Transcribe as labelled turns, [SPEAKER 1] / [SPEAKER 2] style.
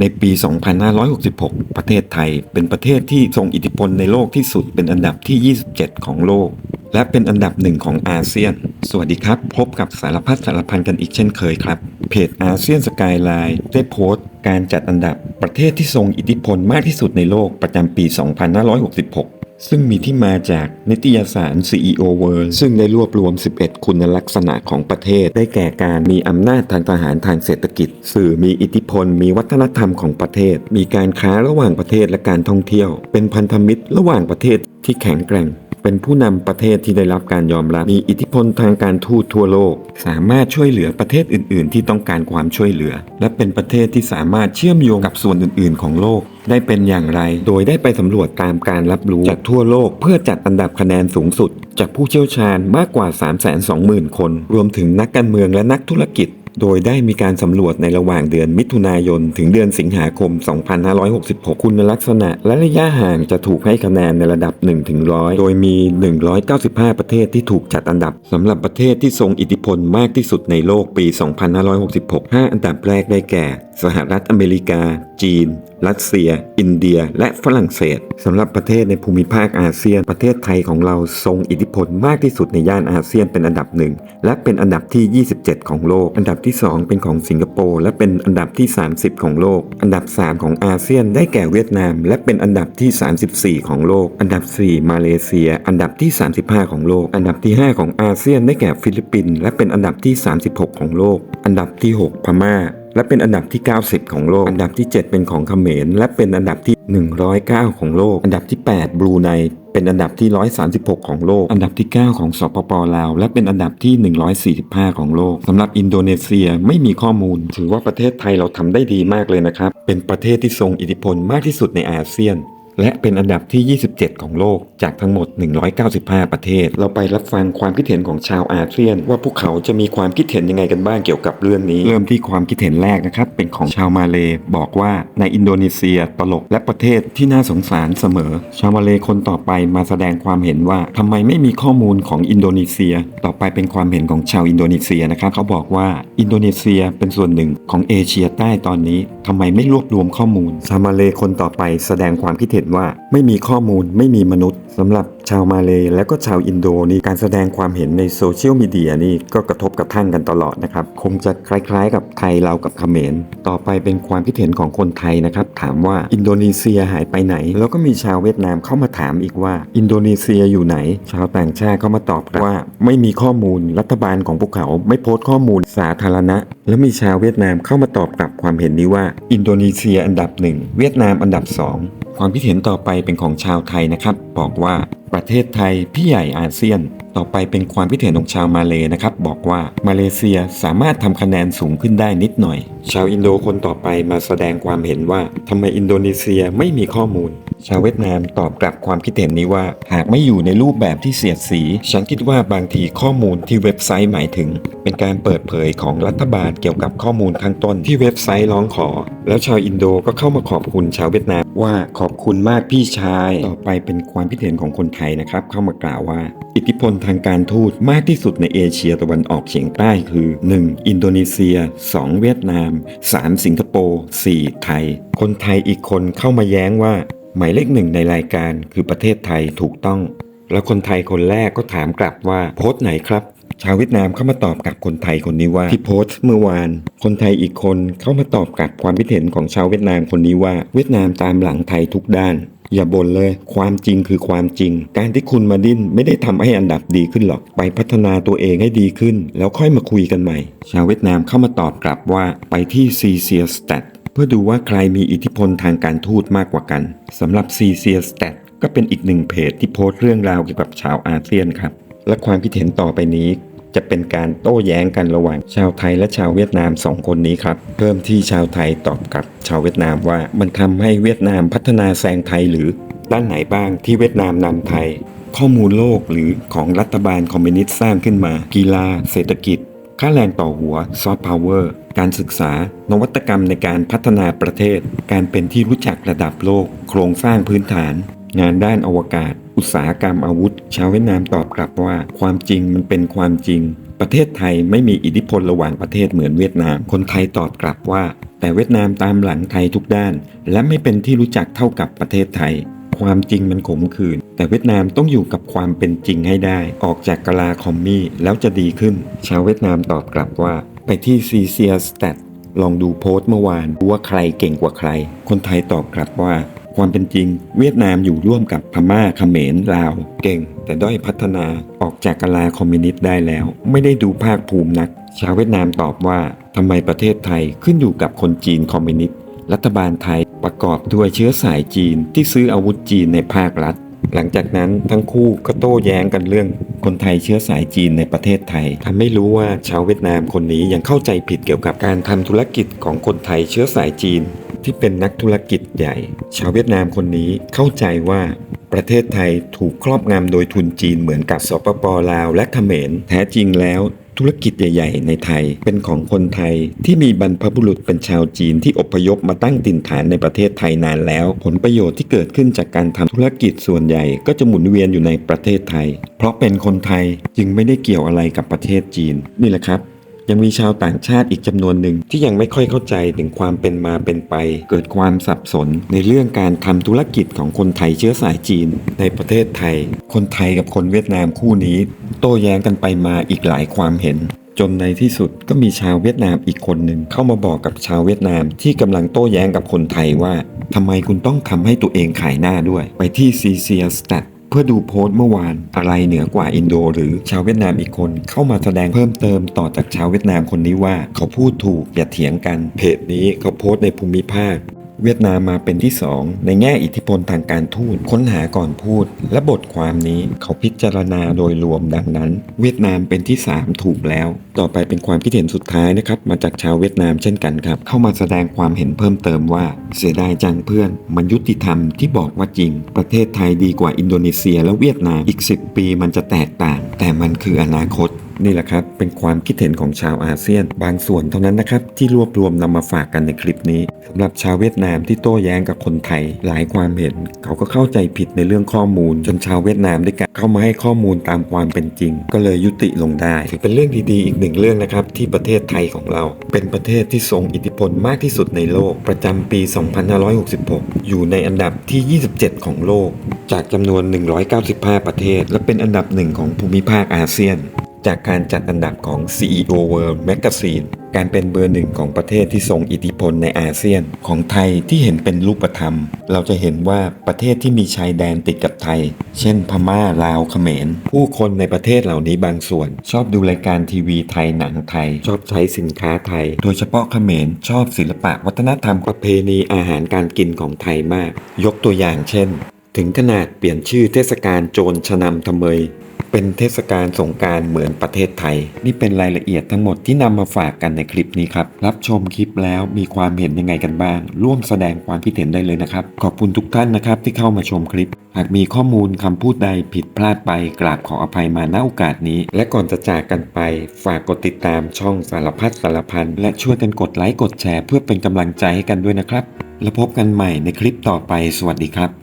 [SPEAKER 1] ในปี 2566 ประเทศไทย เป็นประเทศที่ทรงอิทธิพลในโลกที่สุดเป็นอันดับที่ 27 ของโลก และเป็นอันดับหนึ่งของอาเซียน สวัสดีครับ พบกับสารพัดสารพันกันอีกเช่นเคยครับ เพจอาเซียนสกายไลน์ได้โพสต์การจัดอันดับประเทศที่ทรงอิทธิพลมากที่สุดในโลกประจำปี 2566 ซึ่งมีที่มาจากนิตยสาร CEO World ซึ่งได้รวบรวม 11 คุณลักษณะของประเทศ ได้แก่การมีอำนาจทางทหารทางเศรษฐกิจ สื่อมีอิทธิพล มีวัฒนธรรมของประเทศ มีการค้าระหว่างประเทศและการท่องเที่ยว เป็นพันธมิตรระหว่างประเทศที่แข็งแกร่งเป็นผู้นำประเทศที่ได้รับการยอมรับ มีอิทธิพลทางการทูตทั่วโลก สามารถช่วยเหลือประเทศอื่น ๆ ที่ต้องการความช่วยเหลือ และเป็นประเทศที่สามารถเชื่อมโยงกับส่วนอื่น ๆ ของโลก ได้เป็นอย่างไร โดยได้ไปสำรวจตามการรับรู้จากทั่วโลก เพื่อจัดอันดับคะแนนสูงสุด จากผู้เชี่ยวชาญมากกว่า 320,000 คน รวมถึงนักการเมืองและนักธุรกิจโดยได้มีการสำรวจในระหว่างเดือนมิถุนายน ถึงเดือนสิงหาคม 2566 คุณลักษณะและระยะห่างจะถูกให้คะแนนในระดับ 1 ถึง 100 โดยมี 195 ประเทศที่ถูกจัดอันดับสำหรับประเทศที่ทรงอิทธิพลมากที่สุดในโลกปี 2566 5 อันดับแรกได้แก่ สหรัฐอเมริกา จีน รัสเซีย อินเดีย และฝรั่งเศสสำหรับประเทศในภูมิภาคอาเซียน ประเทศไทยของเราทรงอิทธิพลมากที่สุดในย่านอาเซียนเป็นอันดับหนึ่งและเป็นอันดับที่ 27 ของโลก อันดับที่ 2 เป็นของสิงคโปร์และเป็นอันดับที่ 30 ของโลก อันดับ 3 ของอาเซียนได้แก่เวียดนาม และเป็นอันดับที่ 34 ของโลก อันดับ 4 มาเลเซีย อันดับที่ 35 ของโลก อันดับที่ 5 ของอาเซียนได้แก่ฟิลิปปินส์และเป็นอันดับที่ 36 ของโลก อันดับที่ 6 พม่า และเป็นอันดับที่ 90 ของโลก อันดับที่ 7 เป็นของเขมร และเป็นอันดับที่ 109 ของโลก อันดับที่ 8 บรูไน เป็นอันดับที่ 136 ของโลก อันดับที่ 9 ของสปปลาว และเป็นอันดับที่ 145 ของโลกสำหรับอินโดนีเซียไม่มีข้อมูล ถือว่าประเทศไทยเราทำได้ดีมากเลยนะครับ เป็นประเทศที่ทรงอิทธิพลมากที่สุดในอาเซียน และเป็นอันดับที่ 27 ของโลก จากทั้งหมด 195 ประเทศ เราไปรับฟังความคิดเห็นของชาวอาเซียน ว่าพวกเขาจะมีความคิดเห็นยังไงกันบ้างเกี่ยวกับเรื่องนี้ เริ่มที่ความคิดเห็นแรกนะครับ เป็นของชาวมาเลบอกว่าในอินโดนีเซียตลกและประเทศที่น่าสงสารเสมอ ชาวมาเลคนต่อไปมาแสดงความเห็นว่าทำไมไม่มีข้อมูลของอินโดนีเซีย ต่อไปเป็นความเห็นของชาวอินโดนีเซียนะครับเขาบอกว่าอินโดนีเซียเป็นส่วนหนึ่งของเอเชียใต้ตอนนี้ทำไมไม่รวบรวมข้อมูล ชาวมาเลคนต่อไปแสดงความคิดเห็นว่าไม่มีข้อมูลไม่มีมนุษย์สำหรับชาวมาเลยและก็ชาวอินโดนี่การแสดงความเห็นในโซเชียลมีเดียนี่ก็กระทบกระทั่งกันตลอดนะครับ คงจะคล้ายๆ กับไทยเรากับเขมร ต่อไปเป็นความคิดเห็นของคนไทยนะครับ ถามว่าอินโดนีเซียหายไปไหน แล้วก็มีชาวเวียดนามเข้ามาถามอีกว่า อินโดนีเซียอยู่ไหน ชาวต่างชาติเข้ามาตอบกลับว่า ไม่มีข้อมูลรัฐบาลของพวกเขา ไม่โพสต์ข้อมูลสาธารณะ และมีชาวเวียดนามเข้ามาตอบกลับความเห็นนี้ว่า อินโดนีเซียอันดับหนึ่งเวียดนามอันดับสองความคิดเห็นต่อไปเป็นของชาวไทยนะครับ บอกว่าประเทศไทยพี่ใหญ่อาเซียน ต่อไปเป็นความคิดเห็นของชาวมาเลนะครับ บอกว่ามาเลเซียสามารถทำคะแนนสูงขึ้นได้นิดหน่อย ชาวอินโดคนต่อไปมาแสดงความเห็นว่าทำไมอินโดนีเซียไม่มีข้อมูล ชาวเวียดนามตอบกลับความคิดเห็นนี้ว่า หากไม่อยู่ในรูปแบบที่เสียดสี ฉันคิดว่าบางทีข้อมูลที่เว็บไซต์หมายถึง เป็นการเปิดเผยของรัฐบาลเกี่ยวกับข้อมูลข้างต้นที่เว็บไซต์ร้องขอ แล้วชาวอินโดก็เข้ามาขอบคุณชาวเวียดนามว่าขอบคุณมากพี่ชาย ต่อไปเป็นความคิดเห็นของคนไทยนะครับ เข้ามากล่าวว่า อิทธิพลทางการทูตมากที่สุดในเอเชียตะวันออกเฉียงใต้คือ 1. อินโดนีเซีย 2. เวียดนามสารสิงคโปร์ 4. ไทย คนไทยอีกคนเข้ามาแย้งว่า หมายเลขหนึ่งในรายการคือประเทศไทยถูกต้อง แล้วคนไทยคนแรกก็ถามกลับว่าโพสต์ไหนครับชาวเวียดนามเข้ามาตอบกับคนไทยคนนี้ว่าที่โพสต์เมื่อวาน คนไทยอีกคนเข้ามาตอบกลับความคิดเห็นของชาวเวียดนามคนนี้ว่า เวียดนามตามหลังไทยทุกด้าน อย่าบ่นเลย ความจริงคือความจริง การที่คุณมาดิ้นไม่ได้ทำให้อันดับดีขึ้นหรอก ไปพัฒนาตัวเองให้ดีขึ้น แล้วค่อยมาคุยกันใหม่ ชาวเวียดนามเข้ามาตอบกลับว่าไปที่ c c s t a t เพื่อดูว่าใครมีอิทธิพลทางการทูตมากกว่ากันสำหรับ c c s t a t ก็เป็นอีกหนึ่งเพจที่โพสต์เรื่องราวเกี่ยวกับชาวอาเซียนครับ และความคิดเห็นต่อไปนี้ จะเป็นการโต้แย้งกันระหว่างชาวไทยและชาวเวียดนามสองคนนี้ครับ เริ่มที่ชาวไทยตอบกับชาวเวียดนามว่ามันทำให้เวียดนามพัฒนาแซงไทยหรือด้านไหนบ้างที่เวียดนามนำไทย ข้อมูลโลกหรือของรัฐบาลคอมมิวนิสต์สร้างขึ้นมา กีฬา เศรษฐกิจ ค่าแรงต่อหัวซอฟต์พาวเวอร์การศึกษา นวัตกรรมในการพัฒนาประเทศ การเป็นที่รู้จักระดับโลก โครงสร้างพื้นฐาน งานด้านอวกาศ อุตสาหกรรมอาวุธ ชาวเวียดนามตอบกลับว่า ความจริงมันเป็นความจริง ประเทศไทยไม่มีอิทธิพลระหว่างประเทศเหมือนเวียดนาม คนไทยตอบกลับว่า แต่เวียดนามตามหลังไทยทุกด้าน และไม่เป็นที่รู้จักเท่ากับประเทศไทย ความจริงมันขมขื่นแต่เวียดนามต้องอยู่กับความเป็นจริงให้ได้ ออกจากกลาคอมมี่แล้วจะดีขึ้น ชาวเวียดนามตอบกลับว่า ไปที่ซีเซียสแตทลองดูโพสต์เมื่อวานดูว่าใครเก่งกว่าใคร คนไทยตอบกลับว่า ความเป็นจริง เวียดนามอยู่ร่วมกับพม่าเขมรลาว เก่ง แต่ด้อยพัฒนาออกจากกลาคอมมิวนิสต์ได้แล้ว ไม่ได้ดูภาคภูมินัก ชาวเวียดนามตอบว่าทำไมประเทศไทยขึ้นอยู่กับคนจีนคอมมิวนิสต์รัฐบาลไทยประกอบด้วยเชื้อสายจีนที่ซื้ออาวุธจีนในภาครัฐ หลังจากนั้นทั้งคู่ก็โต้แย้งกันเรื่อง คนไทยเชื้อสายจีนในประเทศไทยทำให้รู้ว่าชาวเวียดนามคนนี้ยังเข้าใจผิดเกี่ยวกับการทำธุรกิจของคนไทยเชื้อสายจีน ที่เป็นนักธุรกิจใหญ่ ชาวเวียดนามคนนี้เข้าใจว่าประเทศไทยถูกครอบงำโดยทุนจีนเหมือนกับสปปลาวและเขมร แท้จริงแล้ว ธุรกิจใหญ่ ๆ ในไทย เป็นของคนไทยที่มีบรรพบุรุษเป็นชาวจีนที่อพยพมาตั้งถิ่นฐานในประเทศไทยนานแล้ว ผลประโยชน์ที่เกิดขึ้นจากการทำธุรกิจส่วนใหญ่ ก็จะหมุนเวียนอยู่ในประเทศไทย เพราะเป็นคนไทยจึงไม่ได้เกี่ยวอะไรกับประเทศจีนนี่แหละครับ ยังมีชาวต่างชาติอีกจำนวนหนึ่งที่ยังไม่ค่อยเข้าใจถึงความเป็นมาเป็นไป เกิดความสับสนในเรื่องการทำธุรกิจของคนไทยเชื้อสายจีน ในประเทศไทย คนไทยกับคนเวียดนามคู่นี้ โต้แย้งกันไปมาอีกหลายความเห็นจนในที่สุดก็มีชาวเวียดนามอีกคนหนึ่งเข้ามาบอกกับชาวเวียดนามที่กำลังโต้แย้งกับคนไทยว่าทำไมคุณต้องทำให้ตัวเองขายหน้าด้วย ไปที่ซีเซียสแตท เพื่อดูโพสต์เมื่อวานอะไรเหนือกว่าอินโด หรือชาวเวียดนามอีกคนเข้ามาแสดงเพิ่มเติมต่อจากชาวเวียดนามคนนี้ว่า เขาพูดถูกอย่าเถียงกันเพจนี้เขาโพสต์ในภูมิภาค เวียดนามมาเป็นที่ 2 ในแง่อิทธิพลทางการทูตค้นหาก่อนพูด และบทความนี้เขาพิจารณาโดยรวมดังนั้น เวียดนามเป็นที่ 3 ถูกแล้ว ต่อไปเป็นความคิดเห็นสุดท้ายนะครับมาจากชาวเวียดนามเช่นกันครับ เข้ามาแสดงความเห็นเพิ่มเติมว่า เสียดายจังเพื่อน มันยุติธรรมที่บอกว่าจริง ประเทศไทยดีกว่าอินโดนีเซียและเวียดนามอีก 10 ปีมันจะแตกต่าง แต่มันคืออนาคต นี่แหละครับ เป็นความคิดเห็นของชาวอาเซียน บางส่วนเท่านั้นนะครับที่รวบรวมนำมาฝากกันในคลิปนี้สำหรับชาวเวียดนามที่โต้แย้งกับคนไทย หลายความเห็นเขาก็เข้าใจผิดในเรื่องข้อมูล จนชาวเวียดนามได้กเข้ามาให้ข้อมูลตามความเป็นจริง ก็เลยยุติลงได้ถือเป็นเรื่องดีๆ อีกหนึ่งเรื่องนะครับที่ประเทศไทยของเรา เป็นประเทศที่ทรงอิทธิพลมากที่สุดในโลกประจำปี 2566 อยู่ในอันดับที่ 27 ของโลก จากจำนวน 195 ประเทศ และเป็นอันดับหนึ่งของภูมิภาคอาเซียน จากการจัดอันดับของ CEO World Magazine การเป็นเบอร์หนึ่งของประเทศที่ทรงอิทธิพลในอาเซียน ของไทยที่เห็นเป็นรูปธรรม เราจะเห็นว่าประเทศที่มีชายแดนติดกับไทย เช่นพม่าลาวเขมร ผู้คนในประเทศเหล่านี้บางส่วน ชอบดูรายการทีวีไทยหนังไทย ชอบใช้สินค้าไทย โดยเฉพาะเขมรชอบศิลปะวัฒนธรรมประเพณีอาหารการกินของไทยมาก ยกตัวอย่างเช่น ถึงขนาดเปลี่ยนชื่อเทศกาลโจรชนำทำเมย เป็นเทศกาลสงการเหมือนประเทศไทย นี่เป็นรายละเอียดทั้งหมดที่นำมาฝากกันในคลิปนี้ครับ รับชมคลิปแล้วมีความเห็นยังไงกันบ้าง ร่วมแสดงความคิดเห็นได้เลยนะครับ ขอบคุณทุกท่านนะครับที่เข้ามาชมคลิป หากมีข้อมูลคำพูดใดผิดพลาดไปกราบขออภัยมาณโอกาสนี้ และก่อนจะจากกันไป ฝากกดติดตามช่องสารพัดสารพันและช่วยกันกดไลค์กดแชร์ เพื่อเป็นกำลังใจให้กันด้วยนะครับ แล้วพบกันใหม่ในคลิปต่อไป สวัสดีครับ